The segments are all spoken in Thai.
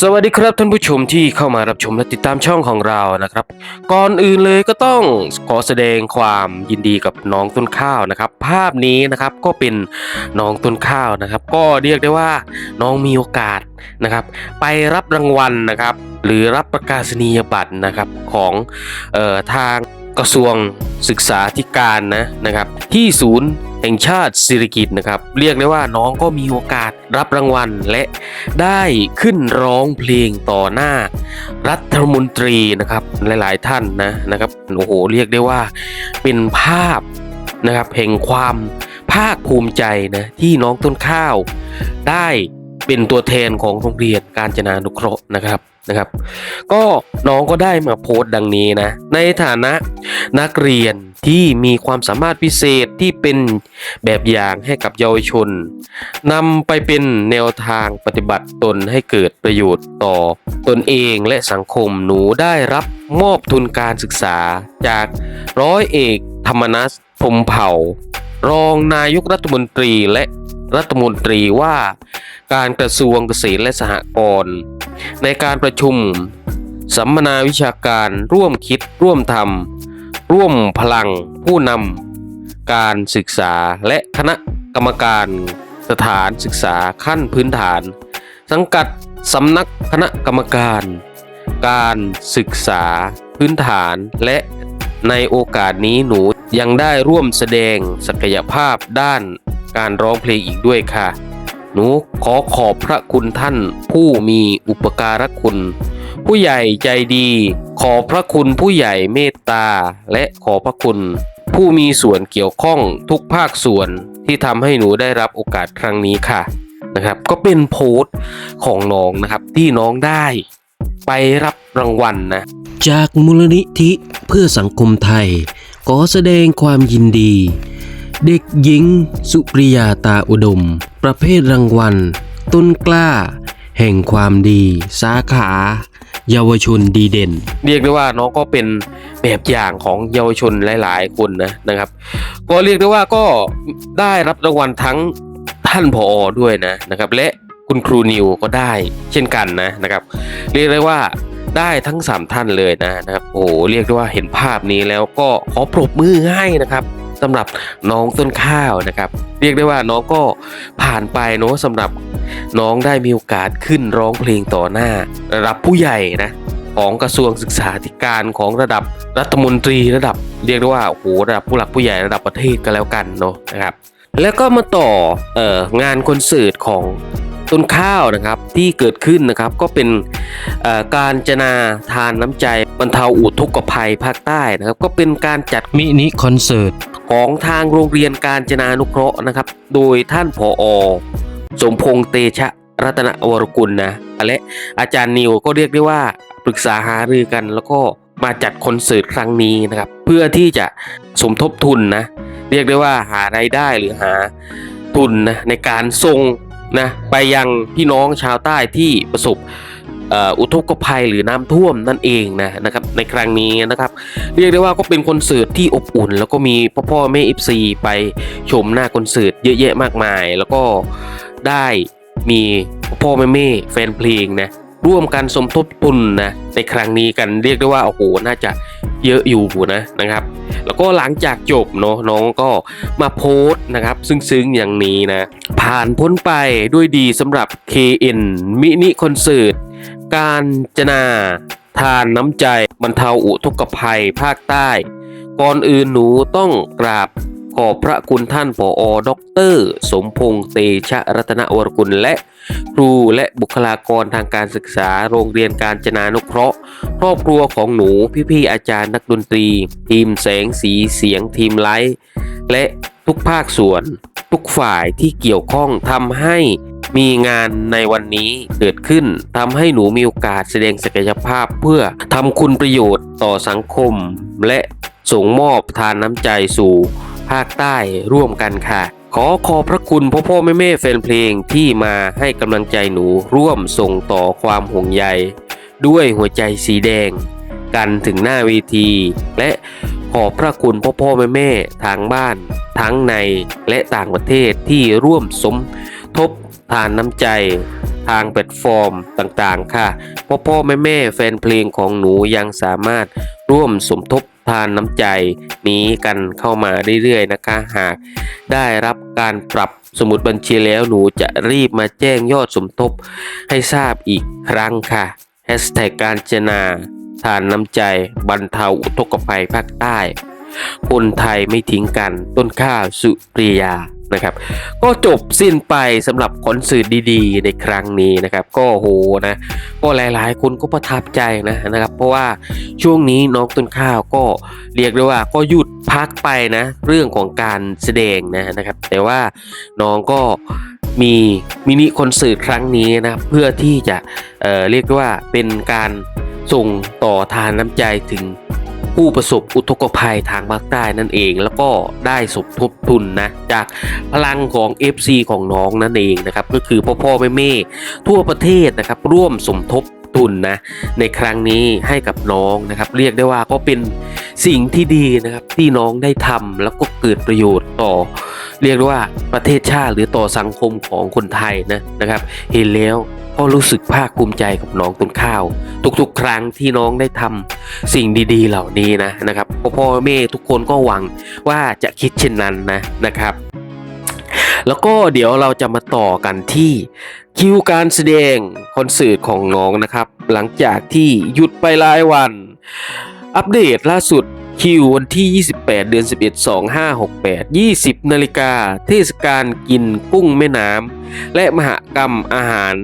สวัสดีครับท่านผู้ชมที่เข้ามารับชมและติดตามช่องของเรานะครับ ก่อนอื่นเลยก็ต้องขอแสดงความยินดีกับน้องต้นข้าวนะครับ ภาพนี้นะครับก็เป็นน้องต้นข้าวนะครับ ก็เรียกได้ว่าน้องมีโอกาสนะครับ ไปรับรางวัลนะครับ หรือรับประกาศนียบัตรนะครับของออทางกระทรวงศึกษาธิการนะนะครับ ที่ศูนย์ แห่งชาติสิริกิตนะครับ เรียกได้ว่าน้องก็มีโอกาสรับรางวัล และได้ขึ้นร้องเพลงต่อหน้า รัฐมนตรีนะครับหลายๆท่านนะนะครับโอ้โหเรียกได้ว่าเป็นภาพนะครับแห่งความภาคภูมิใจนะที่น้องต้นข้าวได้เป็นตัวแทนของโรงเรียนการจนานุเคราะห์นะครับ นะครับ ก็น้องก็ได้มาโพสต์ดังนี้นะ ในฐานะนักเรียนที่มีความสามารถพิเศษที่เป็นแบบอย่างให้กับเยาวชนนำไปเป็นแนวทางปฏิบัติตนให้เกิดประโยชน์ต่อตนเองและสังคมหนูได้รับมอบทุนการศึกษาจากร้อยเอกธรรมนัสพรมเผ่า รองนายกรัฐมนตรีและรัฐมนตรีว่า การกระทรวงเกษตรและสหกรณ์ในการประชุม สัมมนาวิชาการร่วมคิดร่วมทำร่วมพลังผู้นำการศึกษาและคณะกรรมการสถานศึกษาขั้นพื้นฐาน สังกัดสำนักคณะกรรมการ การศึกษาพื้นฐานและในโอกาสนี้หนูยังได้ร่วมแสดงศักยภาพด้านการร้องเพลงอีกด้วยค่ะ หนูขอขอบพระคุณท่านผู้มีอุปการะคุณ ผู้ใหญ่ใจดี ขอพระคุณผู้ใหญ่เมตตาและขอพระคุณ ผู้มีส่วนเกี่ยวข้องทุกภาคส่วนที่ทำให้หนูได้รับโอกาสครั้งนี้ค่ะนะครับ ก็เป็นโพสต์ของน้องนะครับที่น้องได้ไปรับรางวัลนะจากมูลนิธิเพื่อสังคมไทย ขอแสดงความยินดี เด็กหญิง สุปริยาตาอุดม ประเภทรางวัล ต้นกล้า แห่งความดี สาขา เยาวชนดีเด่น เรียกได้ว่าน้องก็เป็นแบบอย่างของเยาวชนหลาย ๆ คนนะนะครับ ก็เรียกได้ว่าก็ได้รับรางวัลทั้งท่านผออด้วยนะนะครับ และคุณครูนิวก็ได้เช่นกันนะนะครับ เรียกได้ว่าได้ทั้ง 3 ท่านเลยนะนะครับโอ้โหเรียกได้ว่าเห็นภาพนี้แล้วก็ขอปรบมือให้นะครับ สำหรับน้องต้นข้าวนะครับ เรียกได้ว่าน้องก็ผ่านไปเนาะสำหรับน้องได้มีโอกาสขึ้นร้องเพลงต่อหน้าระดับผู้ใหญ่นะของกระทรวงศึกษาธิการของระดับรัฐมนตรีระดับ เรียกได้ว่าโอ้โหระดับผู้หลักผู้ใหญ่ระดับประเทศกันแล้วกันเนาะนะครับ แล้วก็มาต่อเอ่องานคอนเสิร์ตของต้นข้าวนะครับที่เกิดขึ้นนะครับก็เป็นการจนาทานน้ำใจบรรเทาอุทกภัยภาคใต้นะครับ ก็เป็นการจัดมินิคอนเสิร์ต ของทางโรงเรียนการจนานุเคราะห์นะครับ โดยท่านผอสมพงษ์เตชะรัตนวรกุลนะและอาจารย์นิวก็เรียกได้ว่าปรึกษาหารือกัน แล้วก็มาจัดคอนเสิร์ตครั้งนี้นะครับ เพื่อที่จะสมทบทุนนะเรียกได้ว่าหารายได้หรือหาทุนนะในการส่งนะไปยังพี่น้องชาวใต้ที่ประสบ อุทกภัยหรือน้ำท่วมนั่นเองนะนะครับในครั้งนี้นะครับ เรียกได้ว่าก็เป็นคอนเสิร์ตที่อบอุ่น แล้วก็มีพ่อพ่อแม่เอฟซีไปชมหน้าคอนเสิร์ตเยอะแยะมากมาย แล้วก็ได้มีพ่อพ่อแม่แม่แฟนเพลงนะร่วมกันสมทบทุนนะในครั้งนี้กันเรียกได้ว่าโอ้โหน่าจะเยอะอยู่นะนะครับ แล้วก็หลังจากจบเนาะน้องก็มาโพสต์นะครับ ซึ้งๆอย่างนี้นะ ผ่านพ้นไปด้วยดีสำหรับ KN มินิคอนเสิร์ต การจนา ทานน้ำใจบรรเทาอุทกภัยภาคใต้ ก่อนอื่นหนูต้องกราบขอบพระคุณท่านผอดอกเตอร์สมพงษ์เตชะรัตนวรกุลและครูและบุคลากรทางการศึกษาโรงเรียนการจนานุเคราะห์ ครอบครัวของหนูพี่ๆอาจารย์นักดนตรี ทีมแสงสีเสียงทีมไลท์และทุกภาคส่วน ทุกฝ่ายที่เกี่ยวข้องทำให้ มีงานในวันนี้เกิดขึ้นทำให้หนูมีโอกาสแสดงศักยภาพเพื่อทำคุณประโยชน์ต่อสังคม และส่งมอบทานน้ำใจสู่ภาคใต้ร่วมกันค่ะ ขอขอบพระคุณพ่อพ่อแม่แม่แฟนเพลงที่มาให้กำลังใจหนูร่วมส่งต่อความห่วงใย ด้วยหัวใจสีแดง กันถึงหน้าเวที และขอบพระคุณพ่อพ่อแม่แม่ทางบ้าน ทั้งในและต่างประเทศที่ร่วมสมทบ ทานน้ำใจทางแพลตฟอร์มต่างๆ ค่ะ พ่อพ่อแม่แม่แฟนเพลงของหนูยังสามารถร่วมสมทบทานน้ำใจนี้กันเข้ามาเรื่อยๆนะคะ หากได้รับการปรับสมุดบัญชีแล้วหนูจะรีบมาแจ้งยอดสมทบให้ทราบอีกครั้งค่ะแฮชแท็กการจนาทานน้ำใจบรรเทาอุทกภัยภาคใต้ คนไทยไม่ทิ้งกันต้นข้าวสุปริยา นะครับ ก็จบสิ้นไปสำหรับคอนเสิร์ตดีๆ ในครั้งนี้นะครับ ก็โหนะก็หลายๆ คนก็ประทับใจนะนะครับ เพราะว่าช่วงนี้น้องต้นข้าวก็เรียกได้ว่าก็หยุดพักไปนะเรื่องของการแสดงนะนะครับ แต่ว่าน้องก็มีมินิคอนเสิร์ตครั้งนี้นะเพื่อที่จะเเรียกว่าเป็นการส่งต่อทานน้ำใจถึง ผู้ประสบอุทกภัยทางภาคใต้นั่นเอง แล้วก็ได้สมทบทุนนะจากพลังของ FC ของน้องนั่นเองนะครับก็คือพ่อพ่อแม่แม่ทั่วประเทศนะครับร่วมสมทบทุนนะในครั้งนี้ให้กับน้องนะครับ เรียกได้ว่าก็เป็นสิ่งที่ดีนะครับที่น้องได้ทำแล้วก็เกิดประโยชน์ต่อ เรียกว่าประเทศชาติหรือต่อสังคมของคนไทยนะนะครับ เห็นแล้วก็รู้สึกภาคภูมิใจกับน้องต้นข้าว ทุกๆ ครั้งที่น้องได้ทำสิ่งดีๆ เหล่านี้นะนะครับพ่อพ่อแม่ทุกคนก็หวังว่าจะคิดเช่นนั้นนะนะครับ แล้วก็เดี๋ยวเราจะมาต่อกันที่คิวการแสดงคอนเสิร์ตของน้องนะครับ หลังจากที่หยุดไปหลายวัน อัปเดตล่าสุดคิววันที่ 28 เดือน 11 2568 20 นาฬิกา เทศกาลกินกุ้งแม่น้ำ และมหกรรมอาหาร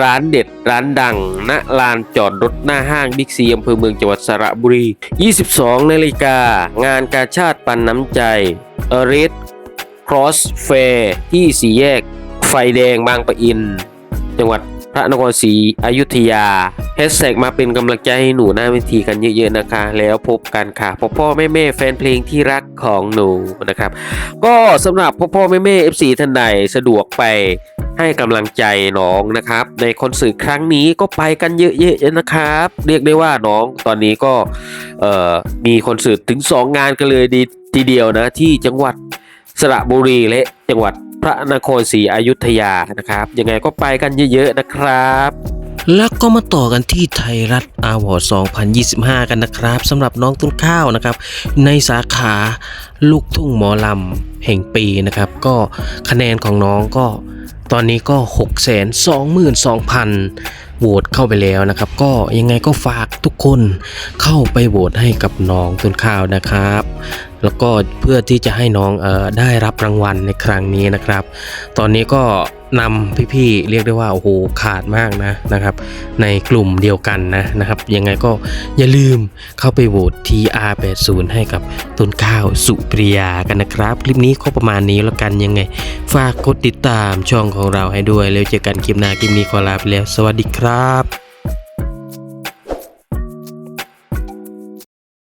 ร้านเด็ดร้านดัง ณ ลานจอดรถหน้าห้างบิ๊กซีอำเภอเมืองจังหวัดสระบุรี 22 นาฬิกา งานกาชาติปันน้ำใจเอเรสครอสแฟร์ที่สี่แยก ไฟแดงบางปะอิน จังหวัดพระนครศรีอยุธยาแฮชแท็กมาเป็นกำลังใจให้หนูหน้าเวทีกันเยอะๆนะคะ แล้วพบกันค่ะพ่อพ่อแม่แม่แฟนเพลงที่รักของหนูนะครับ ก็สำหรับพ่อพ่อแม่แม่ FC ท่านใดสะดวกไป ให้กำลังใจน้องนะครับ ในคอนเสิร์ตครั้งนี้ก็ไปกันเยอะๆนะครับ เรียกได้ว่าน้องตอนนี้ก็มีคอนเสิร์ตถึง 2 งานกันเลยดีทีเดียวนะที่จังหวัดสระบุรีและจังหวัดพระนครศรีอยุธยานะครับ ยังไงก็ไปกันเยอะๆนะครับแล้วก็มาต่อกันที่ไทยรัฐอาวอร์ด2025 กันนะครับสำหรับน้องต้นข้าวนะครับ ในสาขาลูกทุ่งหมอลำแห่งปีนะครับ ก็คะแนนของน้องก็ ตอนนี้ก็ 6 2 2 0 0 0โหวตเข้าไปแล้วนะครับ ก็ยังไงก็ฝากทุกคนเข้าไปโหวตให้กับน้องต้นข้าวนะครับ แล้วก็เพื่อที่จะให้น้องเออได้รับรางวัลในครั้งนี้นะครับ ตอนนี้ก็ นำพี่ๆเรียกได้ว่าโอ้โหขาดมากนะนะครับ ในกลุ่มเดียวกันนะนะครับ ยังไงก็อย่าลืมเข้าไปโหวต TR80 ให้กับต้นข้าวสุปริยากันนะครับ คลิปนี้ก็ประมาณนี้แล้วกันยังไง ฝากกดติดตามช่องของเราให้ด้วย แล้วเจอกันคลิปหน้าคลิปนี้ขอลาไปแล้ว สวัสดีครับ